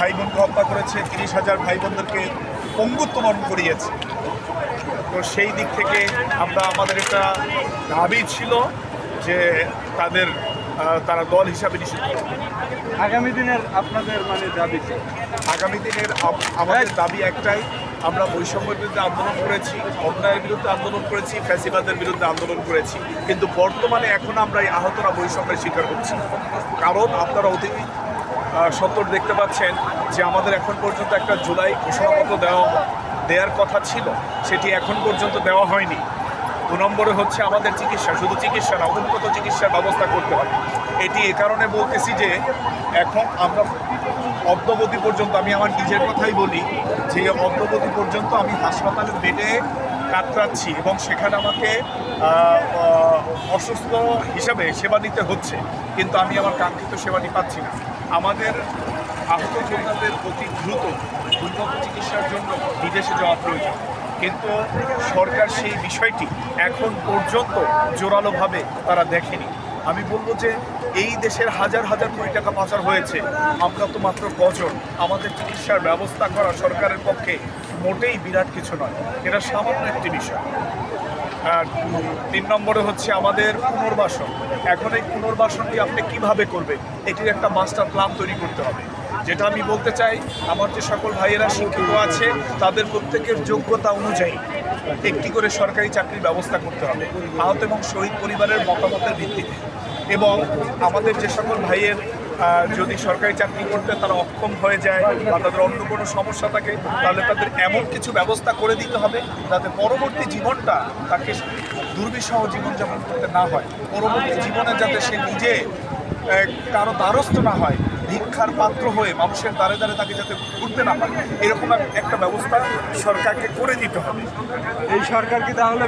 ভাই বোনকে হত্যা করেছে তিরিশ হাজার ভাই বোনদেরকে পঙ্গুত্ব বরণ করিয়েছে। তো সেই দিক থেকে আমরা আমাদের একটা দাবি ছিল যে তাদের তারা দল হিসাবে নিষিদ্ধ। আগামী দিনের আপনাদের মানে দাবি আগামী দিনের আম- আমাদের দাবি একটাই আমরা বৈষম্যের বিরুদ্ধে আন্দোলন করেছি অন্যায়ের বিরুদ্ধে আন্দোলন করেছি ফ্যাসিবাদের বিরুদ্ধে আন্দোলন করেছি। কিন্তু বর্তমানে এখন আমরা এই আহতরা বৈষম্যের শিকার হচ্ছি। কারণ আপনারা অতি সত্তর দেখতে পাচ্ছেন যে আমাদের এখন পর্যন্ত একটা জুলাই ঘোষণাপত্র দেওয়া, দেওয়ার কথা ছিল, সেটি এখন পর্যন্ত দেওয়া হয়নি। দু নম্বরে হচ্ছে আমাদের চিকিৎসা, শুধু চিকিৎসা না উন্নত চিকিৎসার ব্যবস্থা করতে হবে। এটি এ কারণে বলতেছি যে এখন আমরা অদ্যবধি পর্যন্ত, আমি আমার নিজের কথাই বলি, যে অদ্যবধি পর্যন্ত আমি হাসপাতালের বেডে কাতরাচ্ছি এবং সেখানে আমাকে অসুস্থ হিসাবে সেবা নিতে হচ্ছে, কিন্তু আমি আমার কাঙ্ক্ষিত সেবাটি পাচ্ছি না। আমাদের আহত যোদ্ধাদের অতি দ্রুত উন্নত চিকিৎসার জন্য বিদেশে যাওয়া প্রয়োজন। কিন্তু সরকার সেই বিষয়টি এখন পর্যন্ত জোরালোভাবে তারা দেখেনি। আমি বলব যে এই দেশের হাজার হাজার কোটি টাকা পাচার হয়েছে, আমরা তো মাত্র কজন। আমাদের চিকিৎসার ব্যবস্থা করা সরকারের পক্ষে মোটেই বিরাট কিছু নয়। এটা সামান্য একটি বিষয়। তিন নম্বরে হচ্ছে আমাদের পুনর্বাসন। এখন এই পুনর্বাসনটি আপনি কীভাবে করবেন? এটির একটা মাস্টার প্ল্যান তৈরি করতে হবে। যেটা আমি বলতে চাই, আমার যে সকল ভাইয়েরা শিক্ষিত আছে, তাদের প্রত্যেকের যোগ্যতা অনুযায়ী একটি করে সরকারি চাকরির ব্যবস্থা করতে হবে, আহত এবং শহীদ পরিবারের মতামতের ভিত্তিতে। এবং আমাদের যে সকল ভাইয়ের যদি সরকারি চাকরি করতে তারা অক্ষম হয়ে যায় বা তাদের অন্য কোনো সমস্যা থাকে, তাহলে তাদের এমন কিছু ব্যবস্থা করে দিতে হবে যাতে পরবর্তী জীবনটা তাকে দুর্বিষহ জীবনযাপন করতে না হয়। পরবর্তী জীবনে যাতে সে নিজে কারও দ্বারস্থ না হয়, ভিক্ষার পাত্র হয়ে মানুষের দ্বারে দ্বারে তাকে যাতে ঘুরতে না হয় এরকম একটা ব্যবস্থা সরকারকে করে দিতে হবে। এই সরকার কি তাহলে